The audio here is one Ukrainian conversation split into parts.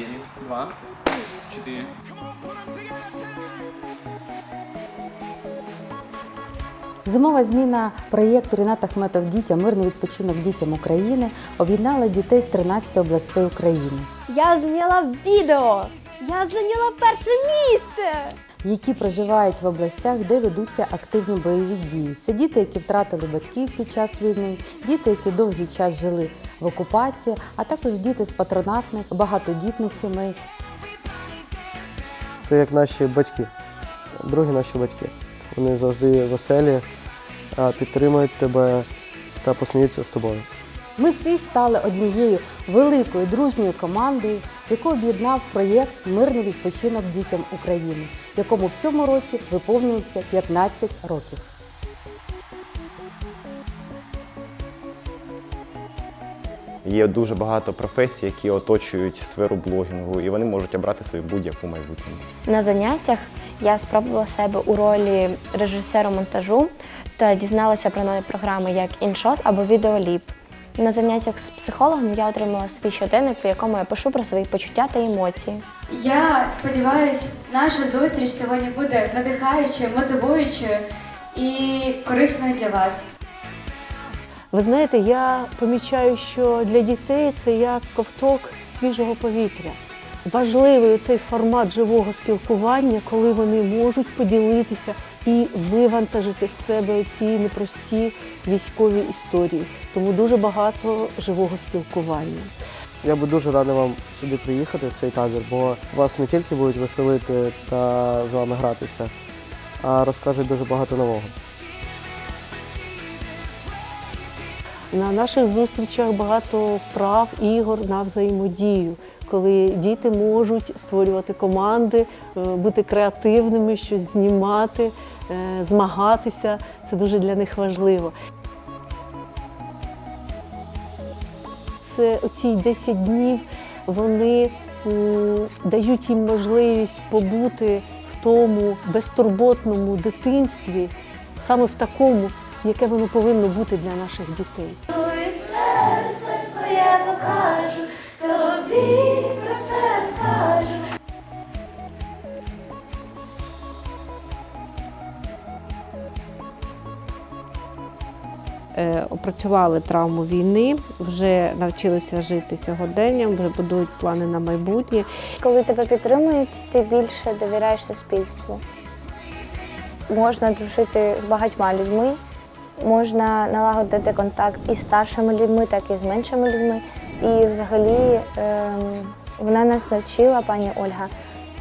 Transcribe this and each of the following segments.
Один, два, четыре. Зимова зміна проєкту Ріната Ахметов дітям Мирний відпочинок дітям України об'єднала дітей з 13 областей України, Я зняла відео. Я зайняла перше місце. Які проживають в областях, де ведуться активні бойові дії. Це діти, які втратили батьків під час війни, діти, які довгий час жили в окупації, а також діти з патронатних, багатодітних сімей. Це як наші батьки, другі наші батьки. Вони завжди веселі, підтримують тебе та посміються з тобою. Ми всі стали однією великою дружньою командою, яку об'єднав проєкт Мирний відпочинок дітям України, якому в цьому році виповнюється 15 років. Є дуже багато професій, які оточують сферу блогінгу, і вони можуть обрати свою будь-яку майбутню. На заняттях я спробувала себе у ролі режисера монтажу та дізналася про нові програми як іншот або відеоліп. На заняттях з психологом я отримала свій щоденник, в якому я пишу про свої почуття та емоції. Я сподіваюся, наша зустріч сьогодні буде надихаючою, мотивуючою і корисною для вас. Ви знаєте, я помічаю, що для дітей це як ковток свіжого повітря. Важливий цей формат живого спілкування, коли вони можуть поділитися і вивантажити з себе ці непрості військові історії. Тому дуже багато живого спілкування. Я би дуже радий вам сюди приїхати, в цей табір, бо вас не тільки будуть веселити та з вами гратися, а розкажуть дуже багато нового. На наших зустрічах багато вправ, ігор на взаємодію, коли діти можуть створювати команди, е, бути креативними, щось знімати, змагатися. Це дуже для них важливо. Це оці 10 днів вони дають їм можливість побути в тому безтурботному дитинстві, саме в такому, яке воно повинно бути для наших дітей. Опрацювали травму війни, вже навчилися жити сьогоденням, вже будують плани на майбутнє. Коли тебе підтримують, ти більше довіряєш суспільству. Можна дружити з багатьма людьми, можна налагодити контакт і з старшими людьми, так і з меншими людьми. І взагалі ем, вона нас навчила, пані Ольга,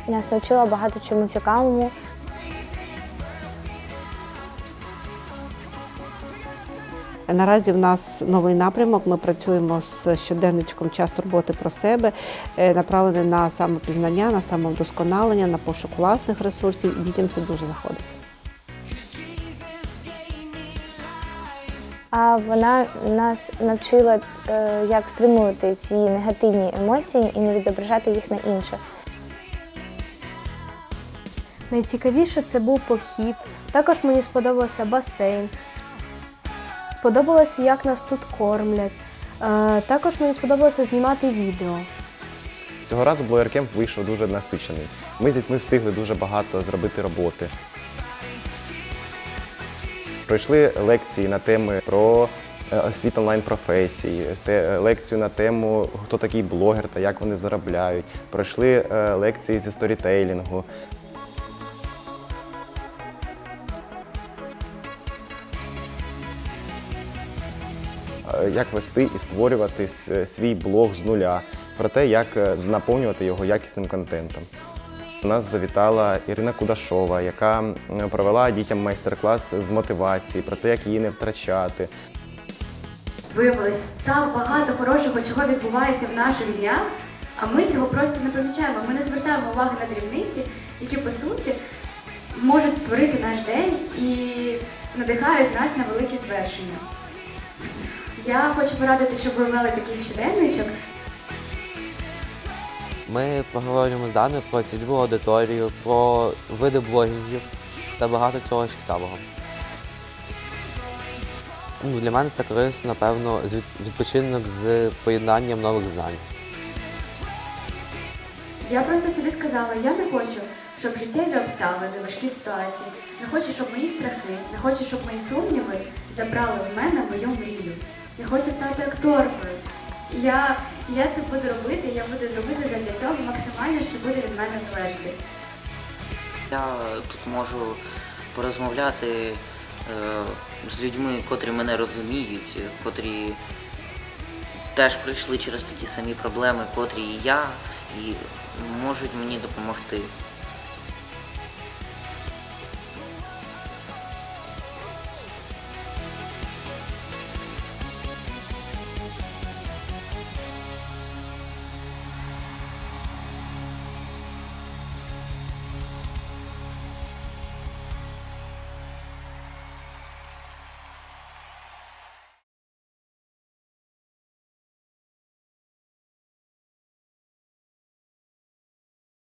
нас навчила багато чому цікавому. Наразі в нас новий напрямок. Ми працюємо з щоденничком час турботи про себе, е, направлений на самопізнання, на самовдосконалення, на пошук власних ресурсів. Дітям це дуже заходить. А вона нас навчила, е, як стримувати ці негативні емоції і не відображати їх на інших. Найцікавіше це був похід. Також мені сподобався басейн. Сподобалося, як нас тут кормлять. Е, Також мені сподобалося знімати відео. Цього разу блогер-кемп вийшов дуже насичений. Ми з дітьми встигли дуже багато зробити роботи. Пройшли лекції на теми про е, світ онлайн-професій, е, лекцію на тему, хто такий блогер та як вони заробляють. Пройшли е, лекції зі сторітейлінгу. Як вести і створювати свій блог з нуля, про те, як е, наповнювати його якісним контентом. У нас завітала Ірина Кудашова, яка провела дітям майстер-клас з мотивації, про те, як її не втрачати. Виявилось так багато хорошого, чого відбувається в наших днях, а ми цього просто не помічаємо. Ми не звертаємо уваги на дрібниці, які по суті можуть створити наш день і надихають нас на великі звершення. Я хочу порадити, щоб ви вели такий щоденничок. Ми поговоримо з Даною про цільову аудиторію, про види блогінгів та багато цього цікавого. Ну, для мене це корисно, напевно, відпочинок з поєднанням нових знань. Я просто собі сказала, я не хочу, щоб життєві обставини, важкі ситуації, не хочу, щоб мої страхи, не хочу, щоб мої сумніви забрали в мене мою мрію. Я хочу стати акторкою. Я, я це буду робити, я буду зробити для цього максимально, що буде від мене залежати. Я тут можу порозмовляти е, з людьми, котрі мене розуміють, котрі теж пройшли через такі самі проблеми, котрі і я, і можуть мені допомогти.